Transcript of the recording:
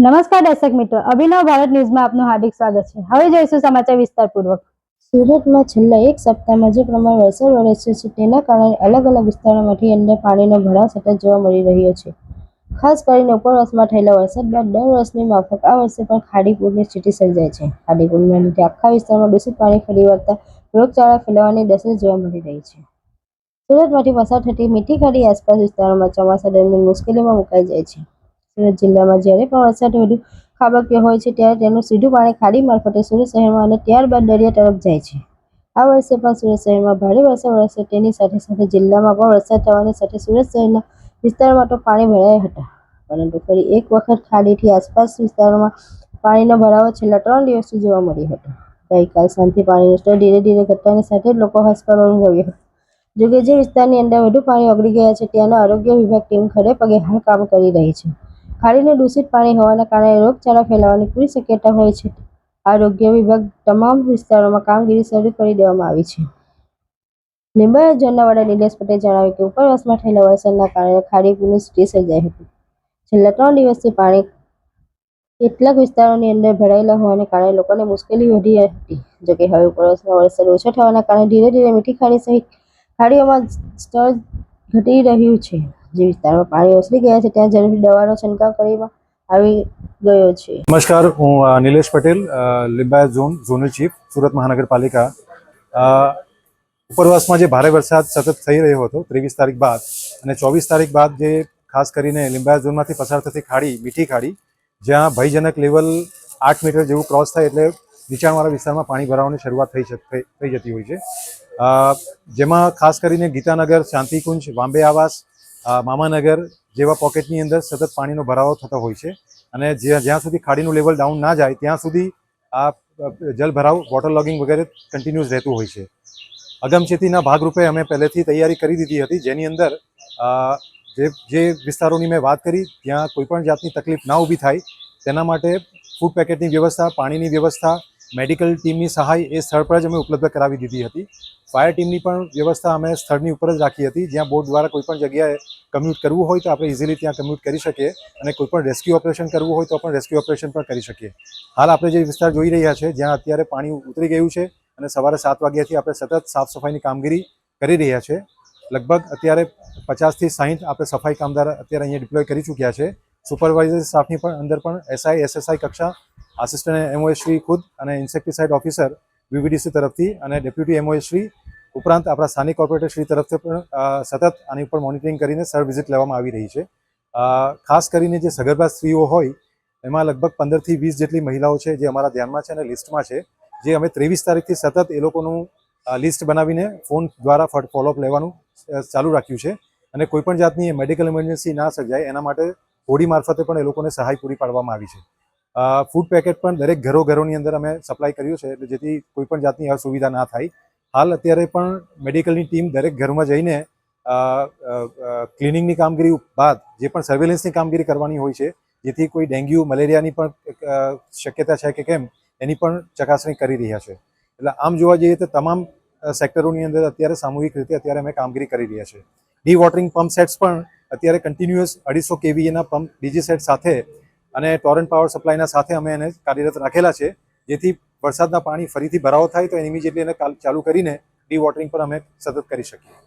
નમસ્કાર દર્શક મિત્રો, અભિનવ ભારત ન્યૂઝમાં આપનું હાર્દિક સ્વાગત છે. હવે જોઈશું સમાચાર વિસ્તારપૂર્વક. સુરતમાં છેલ્લા એક સપ્તાહમાં જે પ્રમાણે વરસાદ વરસ્યો છે, તેના કારણે અલગ અલગ વિસ્તારોમાંથી અંદર પાણીનો ભરાવ સતત જોવા મળી રહ્યો છે. ખાસ કરીને ઉપરવાસમાં થયેલા વરસાદ બાદ દર વર્ષની માફક આ વર્ષે પણ ખાડીપુરની સ્થિતિ સર્જાય છે. ખાડીપુરના લીધે આખા વિસ્તારમાં દૂષિત પાણી ફરી વળતા રોગચાળા ફેલાવાની દશા જોવા મળી રહી છે. સુરતમાંથી પસાર થતી મીઠી ખાડી આસપાસ વિસ્તારોમાં ચોમાસા દરમિયાન મુશ્કેલીમાં મુકાઈ જાય છે. સુરત જિલ્લામાં જ્યારે પણ વરસાદ વધુ ખાબક્યો હોય છે ત્યારે તેનું સીધું પાણી ખાડી મારફતે સુરત શહેરમાં અને ત્યારબાદ દરિયા તરફ જાય છે. આ વર્ષે પણ સુરત શહેરમાં ભારે વરસાદ વરસ્યો. તેની સાથે સાથે જિલ્લામાં પણ વરસાદ થવાની સાથે સુરત શહેરના વિસ્તારમાં તો પાણી ભરાયા હતા. પરંતુ ફરી એક વખત ખાડીથી આસપાસ વિસ્તારોમાં પાણીનો ભરાવો છેલ્લા ત્રણ દિવસથી જોવા મળ્યો હતો. ગઈકાલ સાંજથી પાણીનું સ્તર ધીરે ધીરે ઘટતાની સાથે જ લોકો હાશકારો અનુભવ્યો હતો. જોકે જે વિસ્તારની અંદર વધુ પાણી ઓગળી ગયા છે, ત્યાંના આરોગ્ય વિભાગ ટીમ ખડે પગે હાલ કામ કરી રહી છે. ખાડીનું દૂષિત પાણી હોવાના કારણે રોગચાળા ફેલાવાની પૂરી શક્યતા હોય છે. આરોગ્ય વિભાગ તમામ વિસ્તારોમાં કામગીરી શરૂ કરી દેવામાં આવી છે. લીંબાયત ઝોનના વડા નિલેશ પટેલ જણાવ્યું કે, ઉપરવાસમાં થયેલા વરસાદના કારણે ખાડીપુરની સ્થિતિ સર્જાઈ હતી. છેલ્લા ત્રણ દિવસથી પાણી કેટલાક વિસ્તારોની અંદર ભરાયેલા હોવાને કારણે લોકોને મુશ્કેલી વધી હતી. જોકે હવે ઉપરવાસમાં વરસાદ ઓછો થવાના કારણે ધીરે ધીરે મીઠી ખાડી સહિત ખાડીઓમાં સ્તર ઘટી રહ્યું છે. જે વિસ્તારમાં પાણી ઓસરી ગયા છે, ત્યાં જરૂરી દવાનો છંટકાવ કરવામાં આવી ગયો છે. નમસ્કાર, હું Nilesh Patel Limbayat zone, zonal chief, Surat મહાનગરપાલિકા. ઉપરવાસમાં જે ભારે વરસાદ સતત થઈ રહ્યો હતો, ત્રેવીસ તારીખ બાદ અને ચોવીસ તારીખ બાદ જે ખાસ કરીને લિંબાયત ઝોનમાંથી પસાર થતી ખાડી, મીઠી ખાડી, જ્યાં ભયજનક લેવલ આઠ મીટર જેવું ક્રોસ થાય એટલે નીચાણવાળા વિસ્તારમાં પાણી ભરાવાની શરૂઆત થઈ થઈ જતી હોય છે. જેમાં ખાસ કરીને ગીતાનગર, શાંતિકુંજ, વાંબે આવાસ મામાનગર જેવા પોકેટની અંદર સતત પાણીનો ભરાવો થતો હોય છે અને જ્યાં સુધી ખાડીનું લેવલ ડાઉન ના જાય, ત્યાં સુધી આ જલ જલભરાવ વોટર લોગિંગ વગેરે કન્ટિન્યુઅસ રહેતું હોય છે. અગમચેતીના ભાગરૂપે અમે પહેલેથી તૈયારી કરી દીધી હતી, જેની અંદર જે જે વિસ્તારોની મેં વાત કરી, ત્યાં કોઈપણ જાતની તકલીફ ના ઊભી થાય, તેના માટે ફૂડ પેકેટની વ્યવસ્થા, પાણીની વ્યવસ્થા મેડિકલ ટીમની સહાય એ સ્થળ પર જ અમે ઉપલબ્ધ કરાવી દીધી હતી. ફાયર ટીમની પણ વ્યવસ્થા અમે સ્થળની ઉપર જ રાખી હતી. જ્યાં બોટ દ્વારા કોઈપણ જગ્યાએ કમ્યુટ કરવું હોય તો આપણે ઇઝીલી ત્યાં કમ્યુટ કરી શકીએ અને કોઈપણ રેસ્ક્યુ ઓપરેશન કરવું હોય તો પણ રેસ્ક્યુ ઓપરેશન પણ કરી શકીએ. હાલ આપણે જે વિસ્તાર જોઈ રહ્યા છે, જ્યાં અત્યારે પાણી ઉતરી ગયું છે અને સવારે સાત વાગ્યાથી આપણે સતત સાફ સફાઈની કામગીરી કરી રહ્યા છે. લગભગ અત્યારે પચાસથી સાહીઠ આપણે સફાઈ કામદાર અત્યારે અહીંયા ડિપ્લોય કરી ચૂક્યા છે. સુપરવાઇઝર સ્ટાફની પણ અંદર પણ એસઆઈ એસએસઆઈ કક્ષા આસિસ્ટન્ટ એમઓએ શ્રી ખુદ અને ઇન્સેક્ટિસાઇડ ઓફિસર વીવીડીસી તરફથી અને ડેપ્યુટી એમઓએ ઉપરાંત આપણા સ્થાનિક કોર્પોરેટર તરફથી પણ સતત આની ઉપર મોનિટરિંગ કરીને સર વિઝિટ લેવામાં આવી રહી છે. ખાસ કરીને જે સગર્ભા સ્ત્રીઓ હોય, એમાં લગભગ પંદરથી વીસ જેટલી મહિલાઓ છે જે અમારા ધ્યાનમાં છે અને લિસ્ટમાં છે, જે અમે ત્રેવીસ તારીખથી સતત એ લોકોનું લિસ્ટ બનાવીને ફોન દ્વારા ફોલોઅપ લેવાનું ચાલુ રાખ્યું છે. અને કોઈપણ જાતની મેડિકલ ઇમરજન્સી ના સર્જાય, એના માટે હોડી મારફતે પણ એ લોકોને સહાય પૂરી પાડવામાં આવી છે. ફૂડ પેકેટ પણ દરેક ઘરો ઘરોની અંદર અમે સપ્લાય કર્યું છે, એટલે જેથી કોઈપણ જાતની અસુવિધા ના થાય. હાલ અત્યારે પણ મેડિકલની ટીમ દરેક ઘરમાં જઈને ક્લિનિંગની કામગીરી બાદ જે પણ સર્વેલન્સની કામગીરી કરવાની હોય છે, જેથી કોઈ ડેન્ગ્યુ મલેરિયાની પણ શક્યતા છે કે કેમ, એની પણ ચકાસણી કરી રહ્યા છે. એટલે આમ જોવા જઈએ તો તમામ સેક્ટરોની અંદર અત્યારે સામૂહિક રીતે અત્યારે અમે કામગીરી કરી રહ્યા છે. ડી વોટરિંગ પંપ સેટ્સ પણ અત્યારે કન્ટિન્યુઅસ અઢીસો કેવીએના પંપ ડીજી સેટ સાથે અને ટોરન્ટ પાવર સપ્લાયના સાથે અમે એને કાર્યરત રાખેલા છે. જેથી વરસાદના પાણી ફરીથી ભરાવો થાય તો એની ઇમિજિએટલી એને ચાલુ કરીને ડી વોટરિંગ પણ અમે સતત કરી શકીએ.